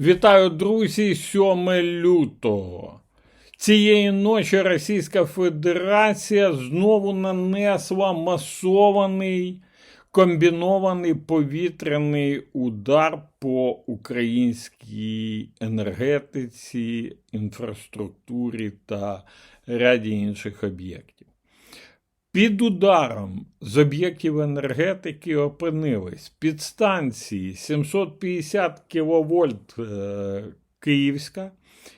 Вітаю, друзі, 7 лютого. Цієї ночі Російська Федерація знову нанесла масований комбінований повітряний удар по українській енергетиці, інфраструктурі та ряді інших об'єктів. Під ударом з об'єктів енергетики опинились підстанції 750 кВт Київська,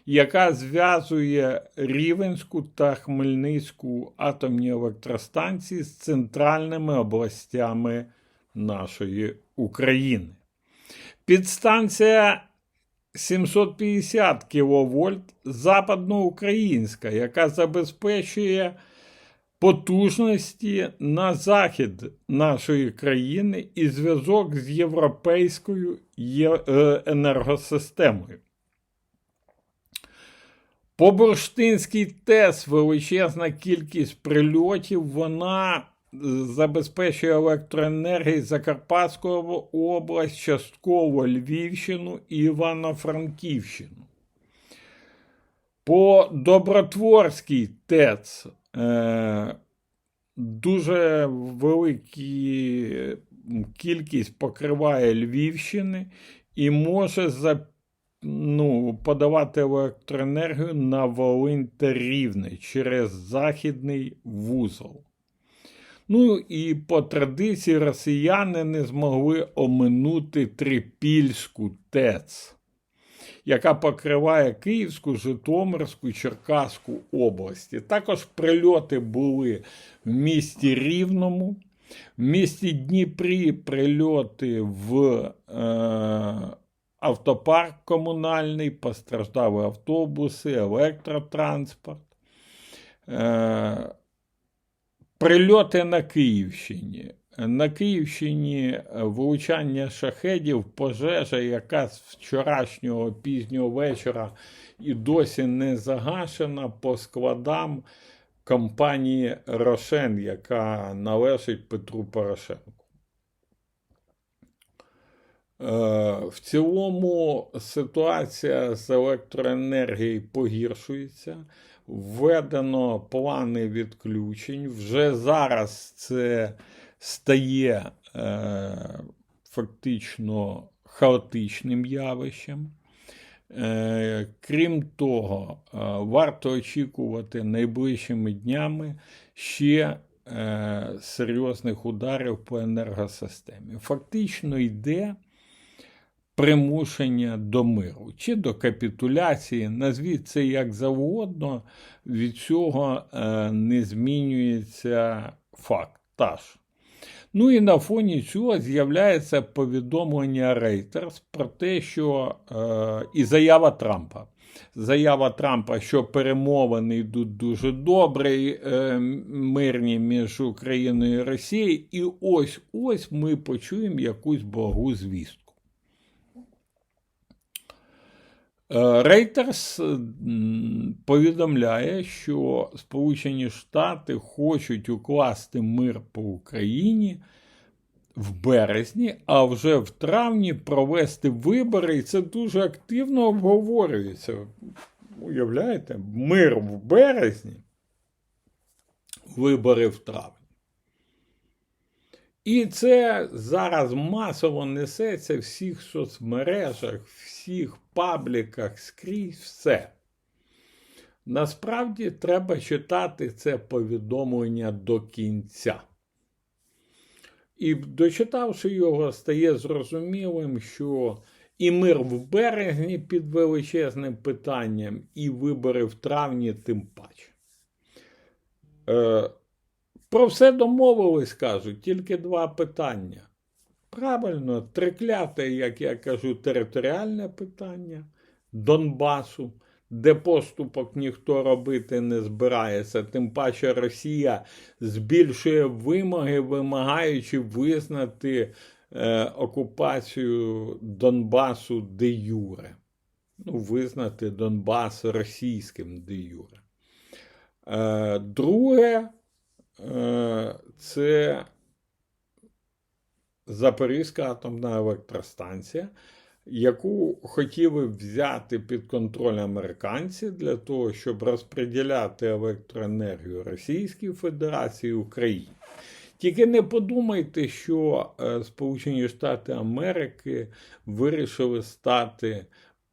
яка зв'язує Рівенську та Хмельницьку атомні електростанції з центральними областями нашої України. Підстанція 750 кВт западноукраїнська, яка забезпечує потужності на захід нашої країни і зв'язок з європейською е, енергосистемою. По Бурштинській ТЕС величезна кількість прильотів, вона е, забезпечує електроенергією Закарпатську область, частково Львівщину і Івано-Франківщину. По Добротворській ТЕЦ дуже великі кількість покриває Львівщини і може за, ну, подавати електроенергію на Волинь та Рівне через західний вузол. Ну і по традиції росіяни не змогли оминути Трипільську ТЕЦ яка покриває Київську, Житомирську, Черкаську області. Також прильоти були в місті Рівному, в місті Дніпрі прильоти в е, автопарк комунальний, постраждали автобуси, електротранспорт. Е, Прильоти на Київщині. На Київщині е, влучання шахедів, пожежа, яка з вчорашнього пізнього вечора і досі не загашена по складам компанії Рошен, яка належить Петру Порошенку. Е, В цілому ситуація з електроенергією погіршується. Введено плани відключень. Вже зараз це стає е, фактично хаотичним явищем. Е, крім того, е, варто очікувати найближчими днями ще е, серйозних ударів по енергосистемі. Фактично йде примушення до миру чи до капітуляції, назвіть це як завгодно, від цього е, не змінюється факт. Та ж. Ну і на фоні цього з'являється повідомлення Reuters про те, що е, і заява Трампа. Заява Трампа, що перемовини йдуть дуже добре, е, мирні між Україною і Росією, і ось ось ми почуємо якусь благу звістку. Рейтерс повідомляє, що Сполучені Штати хочуть укласти мир по Україні в березні, а вже в травні провести вибори, і це дуже активно обговорюється. Уявляєте, мир в березні, вибори в травні. І це зараз масово несеться в всіх соцмережах, всіх пабліках, скрізь все. Насправді треба читати це повідомлення до кінця. І дочитавши його, стає зрозумілим, що і мир в березні під величезним питанням, і вибори в травні тим паче. Е, про все домовились, кажуть, тільки два питання. Правильно, трикляте, як я кажу, територіальне питання Донбасу, де поступок ніхто робити не збирається, тим паче Росія збільшує вимоги, вимагаючи визнати е, окупацію Донбасу де юре. Ну, визнати Донбас російським де юре. Е, друге, це Запорізька атомна електростанція. яку хотіли взяти під контроль американці для того, щоб розподіляти електроенергію Російській Федерації Україні. Тільки не подумайте, що е, Сполучені Штати Америки вирішили стати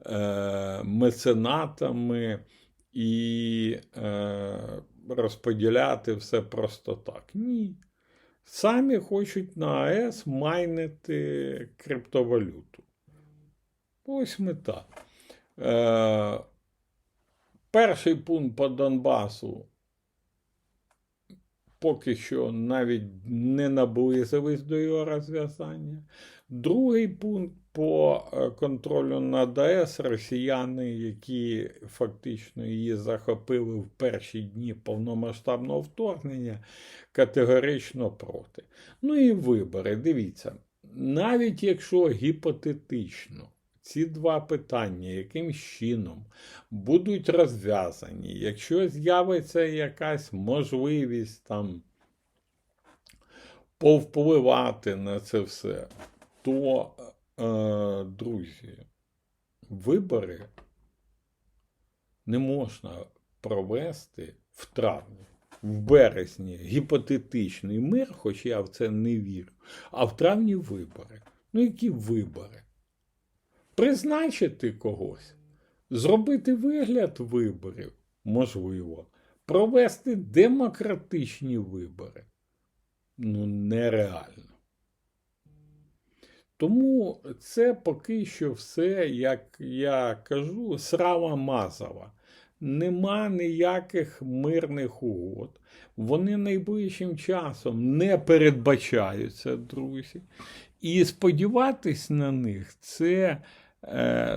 е, меценатами і е, розподіляти все просто так. Ні. Самі хочуть на АЕС майнити криптовалюту. Ось мета. Е, перший пункт по Донбасу поки що навіть не наблизились до його розв'язання. Другий пункт по е, контролю над АЕС росіяни, які фактично її захопили в перші дні повномасштабного вторгнення, категорично проти. Ну і вибори. Дивіться, навіть якщо гіпотетично. Ці два питання, яким чином будуть розв'язані, якщо з'явиться якась можливість там повпливати на це все, то, е, друзі, вибори не можна провести в травні, в березні гіпотетичний мир, хоч я в це не вірю, а в травні вибори. Ну, які вибори? Призначити когось, зробити вигляд виборів можливо, провести демократичні вибори ну, нереально. Тому це поки що все, як я кажу, срава мазова. Нема ніяких мирних угод. Вони найближчим часом не передбачаються, друзі. І сподіватись на них це,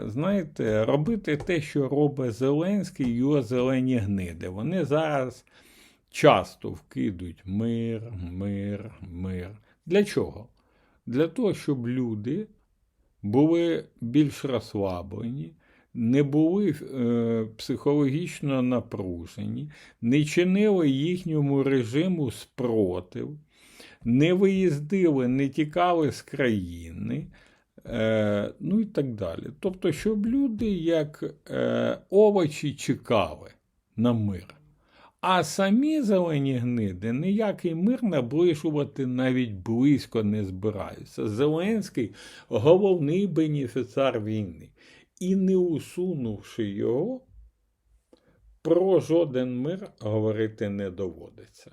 знаєте, робити те, що робить Зеленський його зелені гниди. Вони зараз часто вкидуть мир, мир, мир. Для чого? Для того, щоб люди були більш розслаблені, не були е, психологічно напружені, не чинили їхньому режиму спротив, не виїздили, не тікали з країни. Е, ну і так далі. Тобто, щоб люди, як е, овочі, чекали на мир. А самі зелені гниди ніякий мир наближувати навіть близько не збираються. Зеленський головний бенефіціар війни. І не усунувши його, про жоден мир говорити не доводиться.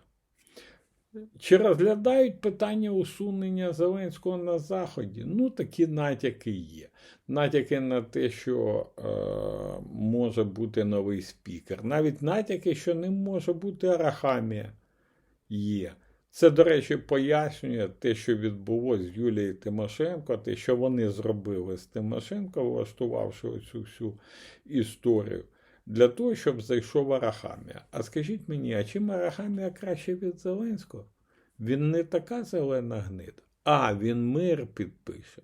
Чи розглядають питання усунення Зеленського на Заході? Ну, такі натяки є. Натяки на те, що е, може бути новий спікер. Навіть натяки, що не може бути Арахамія є. Це, до речі, пояснює те, що відбулося з Юлією Тимошенко, те, що вони зробили з Тимошенко, влаштувавши оцю всю історію, для того, щоб зайшов Арахамія. А скажіть мені, а чим Арахамія краще від Зеленського? Він не така зелена гнида. А, він мир підпише.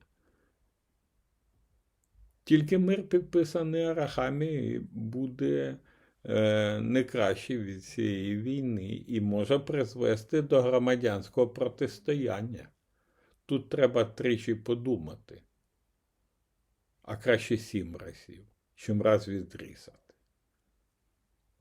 Тільки мир підписаний Арахамі буде е, не кращий від цієї війни і може призвести до громадянського протистояння. Тут треба тричі подумати, а краще сім разів, чим раз відрізати.